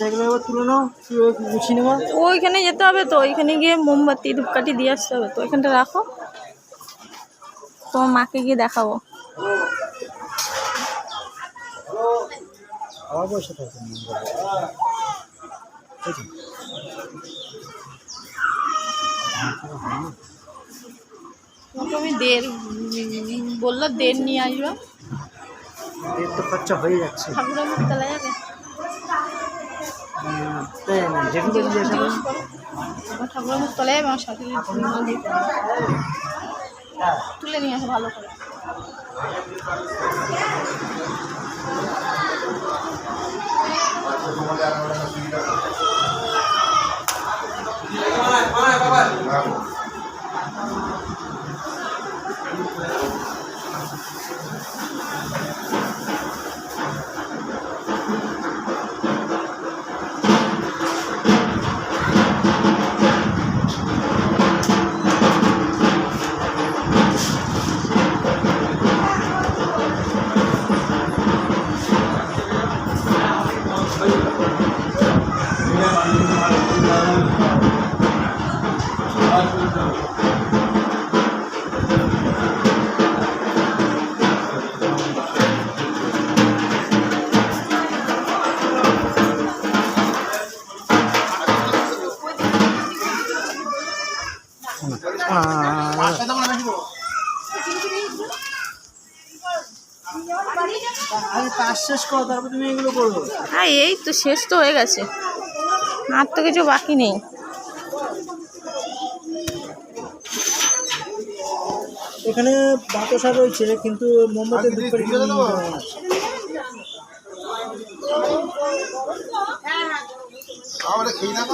বাচ্চাগুলো এবার তুলে নাও গুছিয়ে নেব? ওইখানে যেতে হবে তো ওইখানে গিয়ে মোমবাতি ধূপকাঠি দিয়ে আসতে হবে তো ওইখানটা রাখো। তোমার মাকে গিয়ে দেখাবো। আমি দেড় বলল দেড় নিয়ে আসব। তো খরচা হয়ে যাচ্ছে। ঠাকুরের মুখ যাবে? ঠাকুরের মুখ তোলা আমার সাথে তুলে নিয়ে আসো ভালো করে আগে Ah. হ্যাঁ এই তো শেষ তো হয়ে গেছে। আর তো কিছু বাকি নেই। এখানে বাতাসা রয়েছে কিন্তু মোমবাতি আমরা খেয়ে নেব